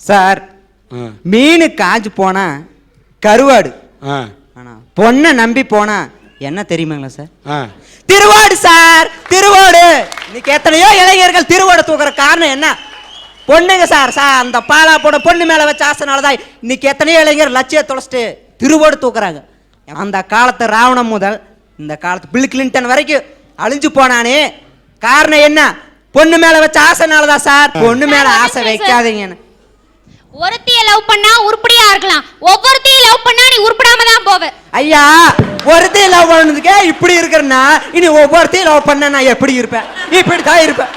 Sir மீன் காஞ்சு போனா கருவாடு. ஆனா பொண்ணை நம்பி போனா என்ன தெரியுமாங்களா சார்? திருவாடு சார் திருவாடு. இன்னைக்கு எத்தனையோ இளைஞர்கள் திருவாடு தூக்குற காரணம் என்ன? பொண்ணுங்க சார் சார் அந்த பாலா போட பொண்ணு மேல வச்ச ஆசைனால தான் இன்னைக்கு எத்தனையோ இளைஞர் லட்சிய தொலைச்சிட்டு திருவாடு தூக்குறாங்க. அந்த காலத்து ராவணன் முதல் இந்த காலத்து பில் கிளின்டன் வரைக்கும் அழிஞ்சு போனானே. காரணம் என்ன? பொண்ணு மேல வச்ச ஆசைனால தான் சார். பொண்ணு மேல ஆசை வைக்காதீங்கன்னு. ஒருத்திய லவ் பண்ணா உருப்படியா இருக்கலாம். ஒவ்வொருத்தையும் லவ் பண்ணா நீ உருப்படாம தான் போவ. ஐயா ஒருத்தையும் லவ் பண்ணதுக்கே இப்படி இருக்கிறேன்னா இனி ஒவ்வொருத்தையும் லவ் பண்ண நான் எப்படி இருப்பேன்? இப்படி தான் இருப்பேன்.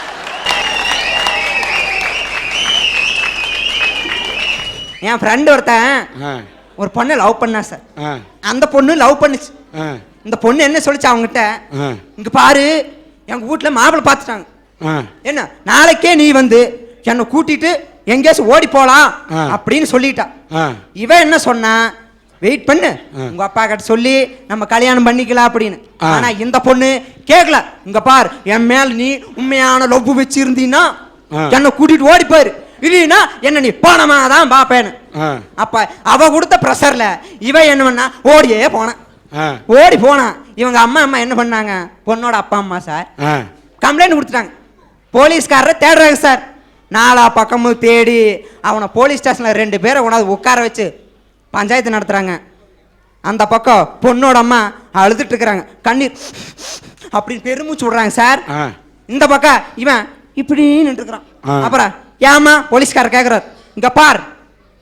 என் ஃப்ரெண்டு ஒருத்தன் ஒரு பொண்ணை லவ் பண்ணா சார். அந்த பொண்ணு லவ் பண்ணுச்சு. இந்த பொண்ணு என்ன சொல்லுச்சு அவங்ககிட்ட இங்க பாரு எங்க வீட்ல மாப்பிள்ளை பார்த்துட்டாங்க. என்ன? நாளைக்கே நீ வந்து என்னை கூட்டிட்டு எங்கேயாச்சும் ஓடி போலாம் ஆ. அப்படின்னு சொல்லிட்டா. இவன் என்ன சொன்னா? வெயிட் பண்ணு. உங்க அப்பா கிட்ட சொல்லி நம்ம கல்யாணம் பண்ணிக்கலாம் அப்படின்னு. ஆனா இந்த பொண்ணு கேட்கல இங்க பார் என் மேல நீ உண்மையான லவ் வச்சிருந்தீன்னா. என்னை கூட்டிட்டு ஓடி போயிரு இல்லைன்னா என்ன நீ பணமா தான் பாப்பேன்னு. அப்ப அவ கொடுத்த ப்ரெஷர்ல இவன் என்ன பண்ணா? ஓடியே போனான். ஓடி போனான். இவங்க அம்மா அம்மா என்ன பண்ணாங்க? பொண்ணோட அப்பா அம்மா சார் கம்ப்ளைண்ட் கொடுத்துட்டாங்க. போலீஸ்காரரை தேடுறாங்க சார். நாலா பக்கமும் தேடி அவனை போலீஸ் ஸ்டேஷனில் ரெண்டு பேரை கொண்டாந்து உட்கார வச்சு பஞ்சாயத்து நடத்துகிறாங்க அந்த பக்கம் பொண்ணோட அம்மா அழுதுட்டு இருக்கிறாங்க. கண்ணீர் அப்படின்னு பெருமூச்சு விடுறாங்க சார். இந்த பக்கம் இவன் இப்படி நின்றுக்கிறான். அப்புறம் ஏமா போலீஸ்காரர் கேட்குறாரு இங்க பார்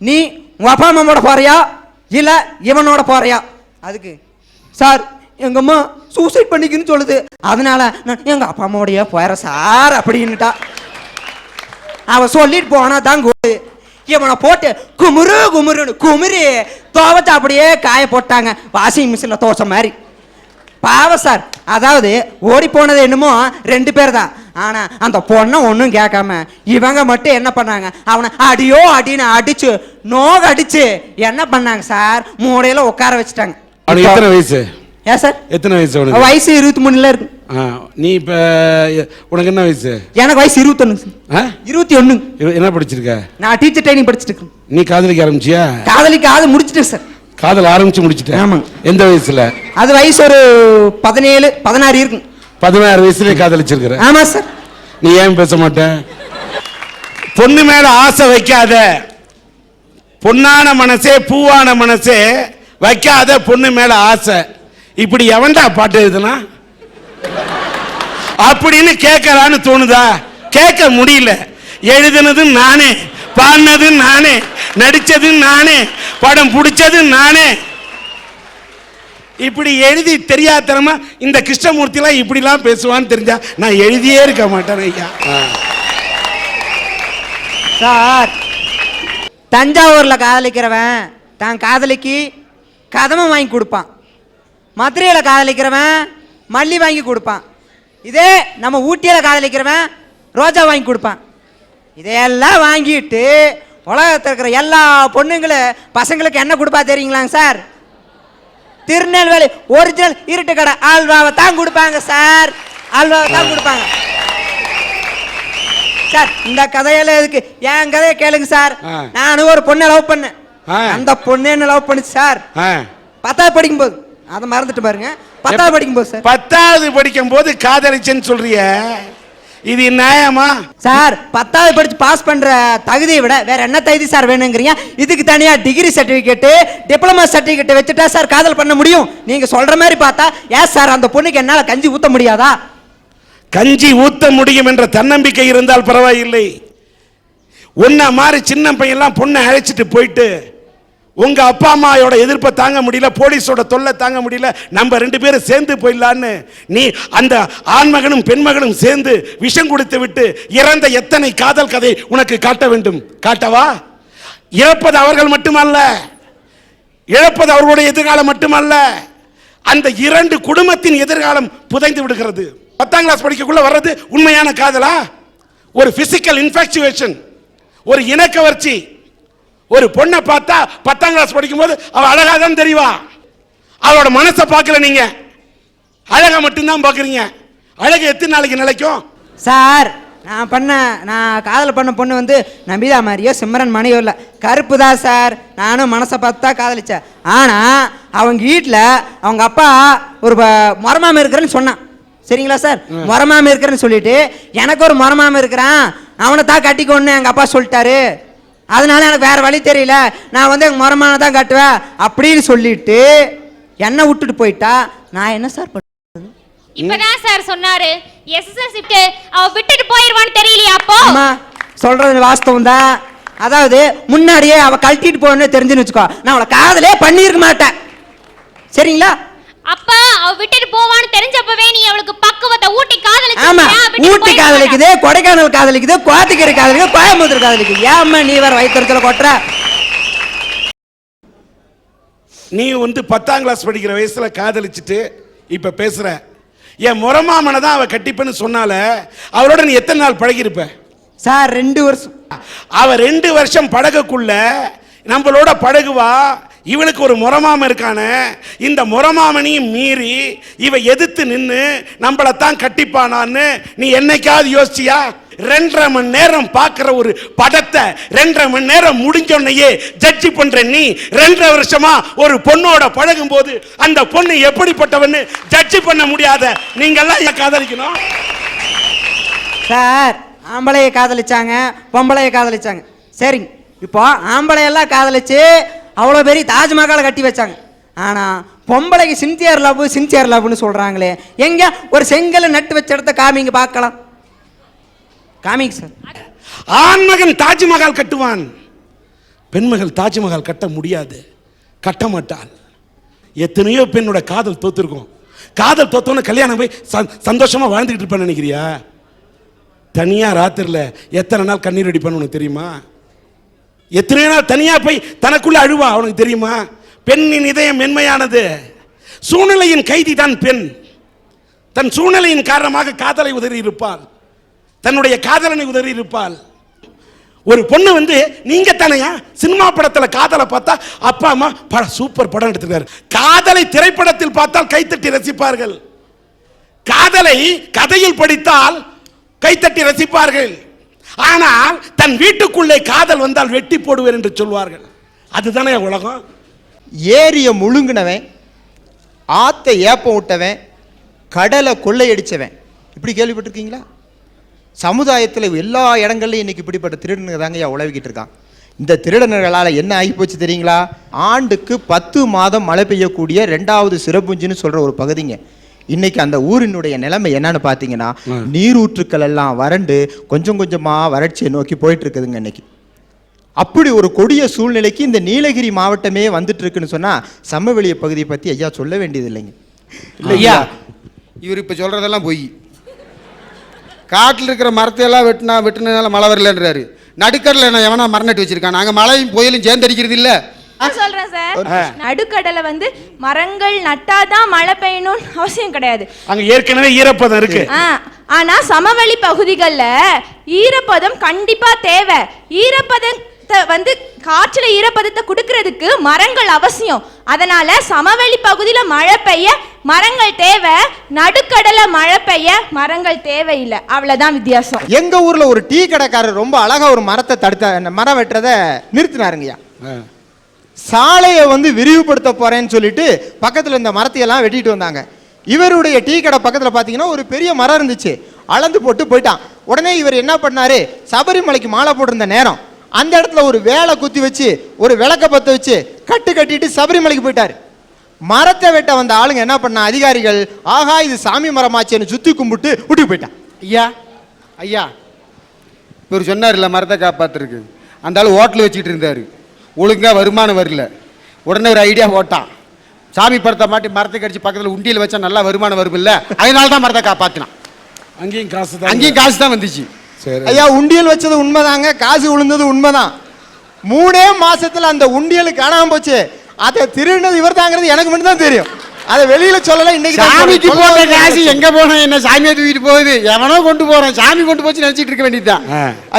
நீ உங்க அப்பா அம்மாவோட போறியா? இல்ல இவனோட போறியா? அதுக்கு சார் எங்க அம்மா சூசைட் பண்ணிக்கின்னு சொல்லுது. அதனால நான் எங்க அப்பா அம்மாவுடைய போறேன் சார் அப்படின்னுட்டா. அவன் சொல்லிட்டு போனா தான் கோடு. இவனை போட்டு குமுறு குமுறுன்னு குமுறி துவச்சு அப்படியே காய போட்டாங்க. வாஷிங் மிஷினில் துவச்ச மாதிரி. பாவம் சார். அதாவது ஓடி போனது என்னமோ ரெண்டு பேர் தான் ஆனா அந்த பொண்ணை ஒன்றும் கேட்காம இவங்க மட்டும் என்ன பண்ணாங்க? அவனை அடியோ அடின்னு அடிச்சு நோக அடிச்சு என்ன பண்ணாங்க சார்? மூடையில உட்கார வச்சுட்டாங்க. எத்தனை வயசு? ஏன் சார்? எத்தனை வயசு உனக்கு? வயசு இருபத்தி மூணுல இருக்கு. நீ இப்போ உனக்கு என்ன வயசு? எனக்கு வயசு இருபத்தொன்னு சார். இருபத்தி ஒன்று என்ன படிச்சிருக்க? நான் டீச்சர் ட்ரைனிங் படிச்சுட்டு இருக்கேன் நீ காதலிக்க ஆரம்பிச்சியா? காதலிக்கு ஆது முடிச்சிட்டேன் சார். காதல் ஆரம்பிச்சு முடிச்சிட்டேன் ஆமாங்க. எந்த வயசுல? அது வயசு ஒரு பதினேழு பதினாறு இருக்கும் பதினாறு வயசுலயே காதலிச்சிருக்கிற. ஆமா சார். நீ ஏன் பேச மாட்ட? பொண்ணு மேல ஆசை வைக்காத. பொன்னான மனசே பூவான மனசே வைக்காத பொண்ணு மேல ஆசை. இப்படி எவன்டா பாட்டு எழுதுனா? அப்படின்னு கேட்கலான்னு தோணுதா? கேட்க முடியல. எழுதுனது நானே பாடினது நானே நடிச்சது நானே படம் பிடிச்சது நானே. இப்படி எழுதி தெரியாதனமா இந்த கிருஷ்ணமூர்த்திலாம் இப்படிலாம் பேசுவான்னு தெரிஞ்சா நான் எழுதியே இருக்க மாட்டேன் ஐயா. சார் தஞ்சாவூர்ல காதலிக்கிறவன் தான் காதலிக்கு கதமம் வாங்கி கொடுப்பான். மதுரையில காதலிக்கிறவன் மல்லி வாங்கி கொடுப்பான். இதே நம்ம ஊட்டியில காதலிக்கிறவன் ரோஜா வாங்கி கொடுப்பான். இதையெல்லாம் வாங்கிட்டு உலகத்தில் இருக்கிற எல்லா பொண்ணுங்களும் பசங்களுக்கு என்ன கொடுப்பா தெரியுங்களாங்க சார்? திருநெல்வேலி ஒரிஜினல் இருட்டு கடை ஆல்வாவை தான் கொடுப்பாங்க சார். ஆல்வாவை தான் கொடுப்பாங்க. சார் இந்த கதையெல்லாம் எதுக்கு? என் கதையை கேளுங்க சார். நானும் ஒரு பொண்ணை லவ் பண்ணேன். அந்த பொண்ணு என்ன லவ் பண்ணுச்சு சார். பத்தாவது படிக்கும்போது. அதை மறந்துட்டு பாருங்க. பத்தாவது படிக்கும்போது சார். பத்தாவது படிக்கும் போது காதலிச்சேன்னு சொல்றிய. இது நியாயமா? சார் பத்தாவது படிச்சு பாஸ் பண்ற தகுதியை விட வேற என்ன தகுதி சார் வேணுங்கிறீங்க? இதுக்கு தனியா டிகிரி சர்டிபிகேட் டிப்ளமா சர்டிபிகேட் வச்சுட்டா சார் காதல் பண்ண முடியும். நீங்க சொல்ற மாதிரி பார்த்தா ஏன் சார் அந்த பொண்ணுக்கு என்னால கஞ்சி ஊத்த முடியாதா? கஞ்சி ஊத்த முடியும் என்ற தன்னம்பிக்கை இருந்தால் பரவாயில்லை. உன்ன மாதிரி சின்ன பையன்லாம் பொண்ணை அழைச்சிட்டு போயிட்டு உங்க அப்பா அம்மாவோட எதிர்ப்பை தாங்க முடியல போலீஸோட தொல்லை தாங்க முடியல நம்ம ரெண்டு பேரும் சேர்ந்து போயிடலான்னு. நீ அந்த ஆண்மகனும் பெண்மகனும் சேர்ந்து விஷம் கொடுத்து விட்டு இறந்த எத்தனை காதல் கதை உனக்கு காட்ட வேண்டும்? காட்டவா? இழப்பது அவர்கள் மட்டுமல்ல. இழப்பது அவர்களுடைய எதிர்காலம் மட்டுமல்ல. அந்த இரண்டு குடும்பத்தின் எதிர்காலம் புதைந்து விடுகிறது. பத்தாம் கிளாஸ் படிக்கக்குள்ள வர்றது உண்மையான காதலா? ஒரு பிசிக்கல் இன்ஃபாக்சுவேஷன் ஒரு இனக்கவர்ச்சி ஒரு பொண்ணை பார்த்தா பத்தாம் கிளாஸ் படிக்கும்போது அவ அழகா தான் தெரியவா அவளோட மனசை பார்க்கல நீங்க. அழகா மட்டும்தான் பார்க்குறீங்க. அழகு எத்தனை நாளைக்கு நிலைக்கும்? சார் நான் பண்ண நான் காதல் பண்ண பொண்ணு வந்து நம்பிதா மாதிரியோ சிம்ரன் மணியோ இல்லை. கருப்பு தான் சார். நானும் மனசை பார்த்து தான் காதலிச்சேன். ஆனால் அவங்க வீட்டில் அவங்க அப்பா ஒரு மொரமாம இருக்கிறேன்னு சொன்னான். சரிங்களா சார்? மொரமாம இருக்கிறேன்னு சொல்லிட்டு எனக்கு ஒரு மொரமாம இருக்கிறான். அவனை தான் கட்டிக்கொன்னு எங்கள் அப்பா சொல்லிட்டாரு. அதனால எனக்கு வேற வழி தெரியல. நான் வந்து எங்கள் மொரமான தான் கட்டுவேன் அப்படின்னு சொல்லிட்டு என்னை விட்டுட்டு போயிட்டா. நான் என்ன சார் பண்ண இப்பதான் சார் சொன்னாரு எஸ்எஸ்எல் அவ விட்டுட்டு போயிருவான்னு தெரியலையா அப்போ? அம்மா சொல்றது வாஸ்தவம் தான். அதாவது முன்னாடியே அவ கழட்டிட்டு போகணும்னு தெரிஞ்சுன்னு வச்சுக்கோ. நான் அவளை காதலே பண்ணியிருக்க மாட்டேன். சரிங்களா? அப்ப அவ விட்டுட்டு போவான்னு தெரிஞ்சப்பவே நீ அவளுக்கு பக்குவத்தை ஊட்டி ஆமா காதலிச்சு ஊட்டி காதலிக்குது கொடைக்கானல் காதலிக்குது கோத்தகிரி காதலிக்குது கோயம்புத்தூர் காதலிக்குது. ஏம்மா நீ வேற வயிற்றுல கொட்டுற? நீ வந்து பத்தாம் கிளாஸ் படிக்கிற வயசுல காதலிச்சுட்டு இப்ப பேசுற. என் முறமாமனை தான் அவ கட்டிப்பேன்னு சொன்னால அவரோட நீ எத்தனை நாள் பழகியிருப்ப? சார் ரெண்டு வருஷம். அவ ரெண்டு வருஷம் பழகக்குள்ள நம்மளோட பழகுவா இவளுக்கு ஒரு முறமாம இருக்கானே. இந்த முறமாமனையும் மீறி இவ எதிர்த்து நின்று நம்மளைத்தான் கட்டிப்பானான்னு நீ என்னைக்காவது யோசிச்சியா? ரெண்டரை மணி நேரம் பார்க்குற ஒரு படத்தை ரெண்டரை மணி நேரம் முடிஞ்சோன்னையே ஜட்ஜி பண்ற நீ ரெண்டரை வருஷமா ஒரு பொண்ணோட பழகும் போது அந்த பொண்ணு எப்படிப்பட்டவன்னு ஜட்ஜி பண்ண முடியாத நீங்கெல்லாம் ஏன் காதலிக்கணும். சார் ஆம்பளைய காதலிச்சாங்க பொம்பளைய காதலிச்சாங்க. சரிங்க. இப்போ ஆம்பளையெல்லாம் காதலிச்சு அவ்வளோ பெரிய தாஜ்மஹாலை கட்டி வச்சாங்க. ஆனால் பொம்பளைக்கு சின்சியர் லவ் சின்சியர் லவ்னு சொல்கிறாங்களே எங்கே ஒரு செங்கலை நட்டு வச்ச இடத்த காமிங்க பார்க்கலாம். காமிங்க சார் ஆண்மகன் தாஜ்மஹால் கட்டுவான். பெண்மகள் தாஜ்மஹால் கட்ட முடியாது. கட்ட மாட்டாள். எத்தனையோ பெண்ணோட காதல் தோத்துருக்கோம். காதல் தோத்தோன்னு கல்யாணம் போய் சந்தோஷமாக வாழ்ந்துக்கிட்டு வாழ்ந்துகிட்டு நினைக்கிறியா? தனியாக ராத்திரில எத்தனை நாள் கண்ணீர் அடிப்பான்னு உனக்கு தெரியுமா? எத்தனை நாள் தனியாக போய் தனக்குள்ளே அழுவா அவனுக்கு தெரியுமா? பெண்ணின் இதயம் மென்மையானது. சூழ்நிலையின் கைதி தான் பெண். தன் சூழ்நிலையின் காரணமாக காதலை உதறி இருப்பாள். தன்னுடைய காதலனை உதறி இருப்பாள். ஒரு பொண்ணு வந்து நீங்க தானையா? சினிமா படத்தில் காதலை பார்த்தா அப்பா அம்மா பட சூப்பர் படம் எடுத்திருக்காரு. காதலை திரைப்படத்தில் பார்த்தால் கைத்தட்டி ரசிப்பார்கள். காதலை கதையில் படித்தால் கைத்தட்டி ரசிப்பார்கள். ஆனால் தன் வீட்டுக்குள்ளே காதல் வந்தால் வெட்டி போடுவேன் என்று சொல்வார்கள். அதுதானே உலகம்? ஏரிய முழுங்கினவன் ஆத்தை ஏப்பம் விட்டவன் கடலை கொள்ளையடிச்சவன். இப்படி கேள்விப்பட்டிருக்கீங்களா? சமுதாயத்தில் எல்லா இடங்கள்லையும் இன்னைக்கு இப்படிப்பட்ட திருடனுங்க தாங்க உழவிக்கிட்டு இருக்கான். இந்த திருடனர்களால் என்ன ஆகி போச்சு தெரியுங்களா? ஆண்டுக்கு பத்து மாதம் மழை பெய்யக்கூடிய ரெண்டாவது சிறப்புஞ்சின்னு சொல்கிற ஒரு பகுதிங்க. இன்னைக்கு அந்த ஊரினுடைய நிலைமை என்னன்னு பார்த்தீங்கன்னா நீரூற்றுக்கள் எல்லாம் வறண்டு கொஞ்சம் கொஞ்சமாக வறட்சியை நோக்கி போயிட்டு இருக்குதுங்க இன்னைக்கு. அப்படி ஒரு கொடிய சூழ்நிலைக்கு இந்த நீலகிரி மாவட்டமே வந்துட்டு இருக்குன்னு சொன்னா சமவெளிய பகுதியை பத்தி ஐயா சொல்ல வேண்டியது இல்லைங்க. ஐயா இவர் இப்போ சொல்கிறதெல்லாம் பொய். காட்டில் இருக்கிற மரத்தை எல்லாம் வெட்டினா வெட்டினதால மழை வரலன்றாரு. நடுக்கடல என்ன எவனா மரம் நட்டு வச்சிருக்கான். நாங்கள் மழையும் புயலும் சேர்ந்தடிக்கிறது இல்லை. சொல்றேன் சார் நடுக்கடலை வந்து மரங்கள் நட்டாதான் மழை பெய்யணும்னு அவசியம் கிடையாது. அங்க ஏற்கனவே ஈரப்பதம் இருக்கு. ஆனா சமவெளி பகுதிகளில் ஈரப்பதம் கண்டிப்பா தேவை. ஈரப்பதத்தை வந்து காற்றுல ஈரப்பதத்தை கொடுக்கறதுக்கு மரங்கள் அவசியம். அதனால சமவெளி பகுதியில மழை பெய்ய மரங்கள் தேவை. நடுக்கடலை மழை பெய்ய மரங்கள் தேவையில்லை. அவ்வளவுதான் வித்தியாசம். எங்க ஊர்ல ஒரு டீ கடைக்காரர் ரொம்ப அழகா ஒரு மரத்தை தடுத்த மரம் வெட்டுறத நிறுத்தினாருங்கய்யா. சாலையை வந்து விரிவுபடுத்த போறேன்னு சொல்லிட்டு பக்கத்தில் இந்த மரத்தையெல்லாம் வெட்டிட்டு வந்தாங்க. இவருடைய டீ கடை பக்கத்தில் பார்த்தீங்கன்னா ஒரு பெரிய மரம் இருந்துச்சு. அளந்து போட்டு போயிட்டான். உடனே இவர் என்ன பண்ணாரு? சபரிமலைக்கு மாலை போட்டிருந்த நேரம். அந்த இடத்துல ஒரு வேலை குத்தி வச்சு ஒரு விளக்க பற்ற வச்சு கட்டு கட்டிட்டு சபரிமலைக்கு போயிட்டாரு. மரத்தை வெட்ட வந்த ஆளுங்க என்ன பண்ண அதிகாரிகள் ஆஹா இது சாமி மரமாச்சேன்னு சுத்தி கும்பிட்டு விட்டு போயிட்டான். ஐயா ஐயா. இவர் இல்லை மரத்தை காப்பாத்துருக்கு அந்த ஆள் ஹோட்டல் வச்சுக்கிட்டு இருந்தார். ஒழுங்காக வருமானம் வரல. உடனே ஒரு ஐடியா போட்டான். சாமி படத்தை மாட்டி மரத்தை கடிச்சு பக்கத்தில் உண்டியல் வச்சா நல்லா வருமானம் வரும்ல? அதனால தான் மரத்தை காப்பாற்றினான் அங்கேயும் காசு தான் அங்கேயும் காசு தான் வந்துச்சு. சரி. ஐயா உண்டியல் வச்சது உண்மைதாங்க. காசு விழுந்தது உண்மைதான். மூணே மாசத்துல அந்த உண்டியல் காணாம போச்சு. அதை திருடினது இவர் தாங்கிறது எனக்கு மட்டும் தான் தெரியும். அதை வெளியில சொல்லல இன்னைக்கு சாமிக்கு. போட்ட காசு. எங்க போனோம் என்ன? சாமியை தூக்கிட்டு போகுது. எவனோ கொண்டு போறான். சாமி கொண்டு போச்சு நினைச்சிட்டு இருக்க வேண்டியதுதான்.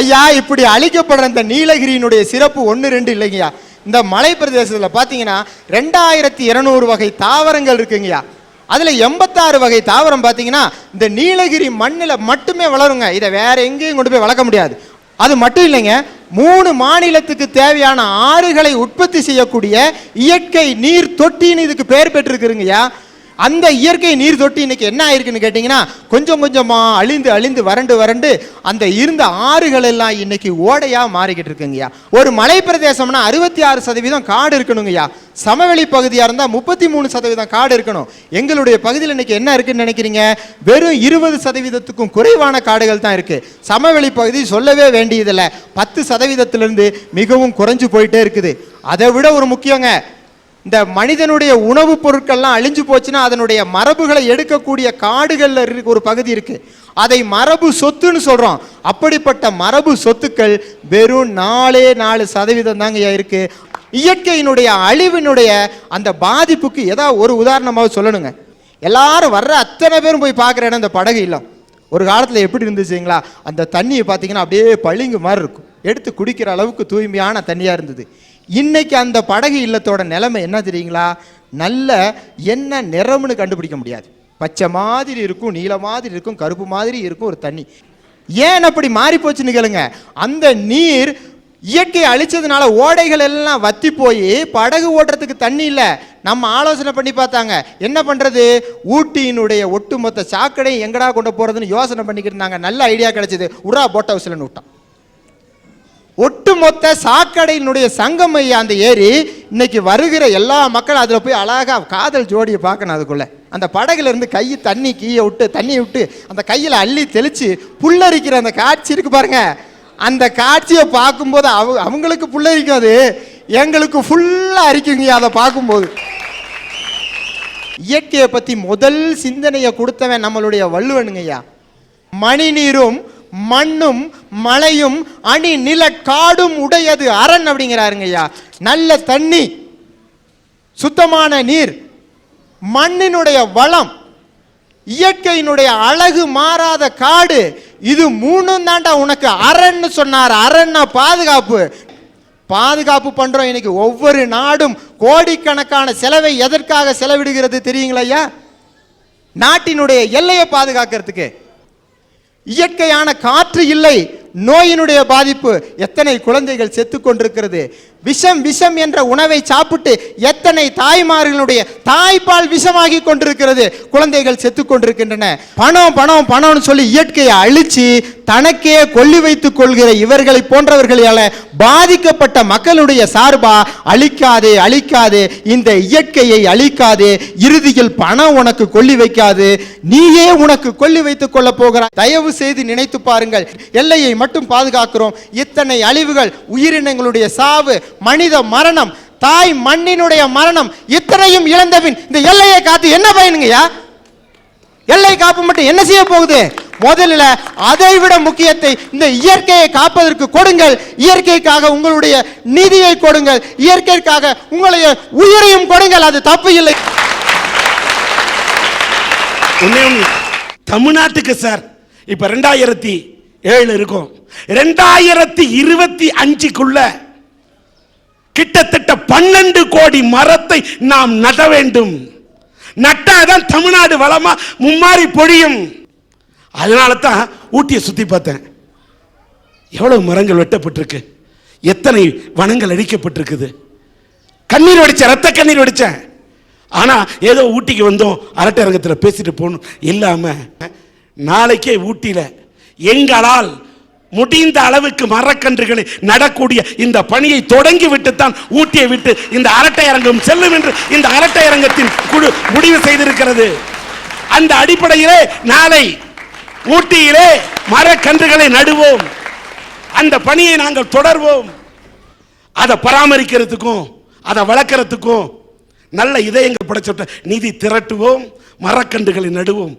ஐயா இப்படி அழிக்கப்படுற இந்த நீலகிரியினுடைய சிறப்பு ஒன்று ரெண்டு இல்லைங்கய்யா. இந்த மலை பிரதேசத்தில் பார்த்தீங்கன்னா ரெண்டாயிரத்தி இருநூறு வகை தாவரங்கள் இருக்குங்கய்யா. அதில் எண்பத்தாறு வகை தாவரம் பார்த்தீங்கன்னா இந்த நீலகிரி மண்ணில் மட்டுமே வளருங்க. இதை வேற எங்கேயும் கொண்டு போய் வளர்க்க முடியாது. அது மட்டும் இல்லைங்க மூணு மாநிலத்துக்கு தேவையான ஆறுகளை உற்பத்தி செய்யக்கூடிய இயற்கை நீர் தொட்டின்னு இதுக்கு பெயர் பெற்றிருக்குதுங்கய்யா. அந்த இயற்கை நீர் தொட்டி இன்னைக்கு என்ன ஆயிருக்குன்னு கேட்டிங்கன்னா கொஞ்சம் கொஞ்சமாக அழிந்து அழிந்து வறண்டு வறண்டு அந்த இருந்த ஆறுகள் எல்லாம் இன்னைக்கு ஓடையாக மாறிக்கிட்டு இருக்குங்கய்யா. ஒரு மலை பிரதேசம்னா அறுபத்தி ஆறு சதவீதம் காடு இருக்கணுங்கய்யா. சமவெளி பகுதியாக இருந்தால் முப்பத்தி மூணு சதவீதம் காடு இருக்கணும். எங்களுடைய பகுதியில் இன்னைக்கு என்ன இருக்குன்னு நினைக்கிறீங்க? வெறும் இருபது சதவீதத்துக்கும் குறைவான காடுகள் தான் இருக்கு. சமவெளி பகுதி சொல்லவே வேண்டியதில்லை. பத்து சதவீதத்திலிருந்து மிகவும் குறைஞ்சு போயிட்டே இருக்குது. அதை விட ஒரு முக்கியங்க இந்த மனிதனுடைய உணவுப் பொருட்கள்லாம் அழிஞ்சு போச்சுன்னா அதனுடைய மரபுகளை எடுக்கக்கூடிய காடுகளில் இருக்க ஒரு பகுதி இருக்கு. அதை மரபு சொத்துன்னு சொல்றோம். அப்படிப்பட்ட மரபு சொத்துக்கள் வெறும் நாலே நாலு சதவீதம் தாங்க இருக்கு. இயற்கையினுடைய அழிவினுடைய அந்த பாதிப்புக்கு ஏதாவது ஒரு உதாரணமாக சொல்லணுங்க. எல்லாரும் வர்ற அத்தனை பேரும் போய் பார்க்குற இடம் இந்த படகு இல்லம். ஒரு காலத்தில் எப்படி இருந்துச்சுங்களா? அந்த தண்ணியை பார்த்தீங்கன்னா அப்படியே பளிங்கு மாதிரி இருக்கும். எடுத்து குடிக்கிற அளவுக்கு தூய்மையான தண்ணியாக இருந்தது. இன்னைக்கு அந்த படகு இல்லத்தோட நிலைமை என்ன தெரியுங்களா? நல்ல என்ன நிறம்னு கண்டுபிடிக்க முடியாது. பச்சை மாதிரி இருக்கும் நீல மாதிரி இருக்கும் கருப்பு மாதிரி இருக்கும் ஒரு தண்ணி. ஏன் அப்படி மாறி போச்சுன்னு கேளுங்க. அந்த நீர் இயற்கையை அழிச்சதுனால ஓடைகள் எல்லாம் வத்தி போய் படகு ஓட்டுறதுக்கு தண்ணி இல்லை. நம்ம ஆலோசனை பண்ணி பார்த்தாங்க. என்ன பண்ணுறது ஊட்டியினுடைய ஒட்டுமொத்த சாக்கடையும் எங்கடா கொண்டு போகிறதுன்னு யோசனை பண்ணிக்கிட்டு இருந்தாங்க. நல்ல ஐடியா கிடச்சிது. உரா போட் ஹவுஸ்லன்னு விட்டான் ஒட்டுமொத்த சாக்கடையினுடைய சங்கம் ஐயா அந்த ஏரி இன்னைக்கு வருகிற எல்லா மக்களும் அதில் போய் அழகாக காதல் ஜோடியை பார்க்கணும் அதுக்குள்ள. அந்த படகுலேருந்து கை தண்ணி கீயை விட்டு தண்ணியை விட்டு அந்த கையில் அள்ளி தெளித்து புல்லரிக்கிற அந்த காட்சி இருக்கு பாருங்க. அந்த காட்சியை பார்க்கும்போது அவ அவங்களுக்கு புல்லரிக்கும் அது. எங்களுக்கு ஃபுல்லாக அரிக்குங்க அதை பார்க்கும்போது. இயற்கையை பற்றி முதல் சிந்தனையை கொடுத்தவன் நம்மளுடைய வள்ளுவனுங்கய்யா மணி நீரும் மண்ணும் மலையும் அணி நில காடும் உடையது அரண் அப்படிங்கிறாருங்க ஐயா நல்ல தண்ணி சுத்தமான நீர் மண்ணினுடைய வளம் இயற்கையினுடைய அழகு மாறாத காடு இது மூணும் தாண்டா உனக்கு அரண்னு சொன்னார். அரண்னா பாதுகாப்பு. பாதுகாப்பு பண்றோம் இன்னைக்கு. ஒவ்வொரு நாடும் கோடிக்கணக்கான செலவை எதற்காக செலவிடுகிறது தெரியுங்களா நாட்டினுடைய எல்லையை பாதுகாக்கிறதுக்கு. இயற்கையான காற்று இல்லை நோயினுடைய பாதிப்பு எத்தனை குழந்தைகள் செத்து கொண்டிருக்கிறது விஷம் விஷம் என்ற உணவை சாப்பிட்டு எத்தனை தாய்மார்களுடைய தாய்ப்பால் விஷமாகி கொண்டிருக்கிறது? குழந்தைகள் செத்து கொண்டிருக்கின்றன பணம் பணம் பணம்னு சொல்லி இயற்கையை அழிச்சு தனக்கே கொல்லி வைத்துக் கொள்கிற இவர்களை போன்றவர்களால பாதிக்கப்பட்ட மக்களுடைய சார்பா? அழிக்காதே அழிக்காதே. இந்த இயற்கையை அழிக்காதே. இறுதியில் பணம் உனக்கு கொல்லி வைக்காது. நீயே உனக்கு கொல்லி வைத்துக் கொள்ள போகிறாய். தயவு செய்து நினைத்து பாருங்கள். எல்லையை மட்டும் பாதுகாக்கிறோம். இத்தனை அழிவுகள் உயிரினங்களுடைய சாவு மனித மரணம் தாய் மண்ணினுடைய மரணம் இத்தனையும் இழந்தபின் இந்த எல்லையை காத்து என்ன பயனுங்கய்யா? எல்லை காப்பு மட்டும் என்ன செய்ய போகுது? முதல்ல அதை விட முக்கியத்தை இந்த இயற்கையை காப்பதற்கு கொடுங்கள். இயற்கைக்காக உங்களுடைய நிதியை கொடுங்கள். இயற்கைக்காக உங்களுடைய உயிரையும் கொடுங்கள். அது தப்பு இல்லை. தமிழ்நாட்டுக்கு சார். இப்ப ரெண்டாயிரத்தி ஏழு இருக்கும். ரெண்டாயிரத்தி இருபத்தி அஞ்சுக்குள்ள கிட்டத்தட்ட பன்னெண்டு கோடி மரத்தை நாம் நட வேண்டும். நட்டாதான் தமிழ்நாடு வளமா மும்மாறி பொழியும். அதனால தான் ஊட்டியை சுத்தி பார்த்தேன். எவ்வளவு மரங்கள் வெட்டப்பட்டிருக்கு. எத்தனை வனங்கள் அழிக்கப்பட்டிருக்குது. கண்ணீர் வடிச்சேன் ரத்த கண்ணீர் வடித்தேன் ஆனா ஏதோ ஊட்டிக்கு வந்தோம் அரட்டை அரங்கத்தில் பேசிட்டு போகணும். இல்லாம நாளைக்கே ஊட்டியில் எங்களால் முடிந்த அளவுக்கு மரக்கன்றுகளை நடக்கூடிய இந்த பணியை தொடங்கி விட்டுத்தான் ஊட்டியை விட்டு இந்த அரட்டை அரங்கம் செல்லும் என்று இந்த அரட்டை அரங்கத்தின் குழு முடிவு செய்திருக்கிறது. அந்த அடிப்படையிலே நாளை ஊட்டியிலே மரக்கன்றுகளை நடுவோம். அந்த பணியை நாங்கள் தொடர்வோம். அதை பராமரிக்கிறதுக்கும் அதை வளர்க்கறதுக்கும் நல்ல இதயங்கள் படைச்ச நிதி திரட்டுவோம். மரக்கன்றுகளை நடுவோம்.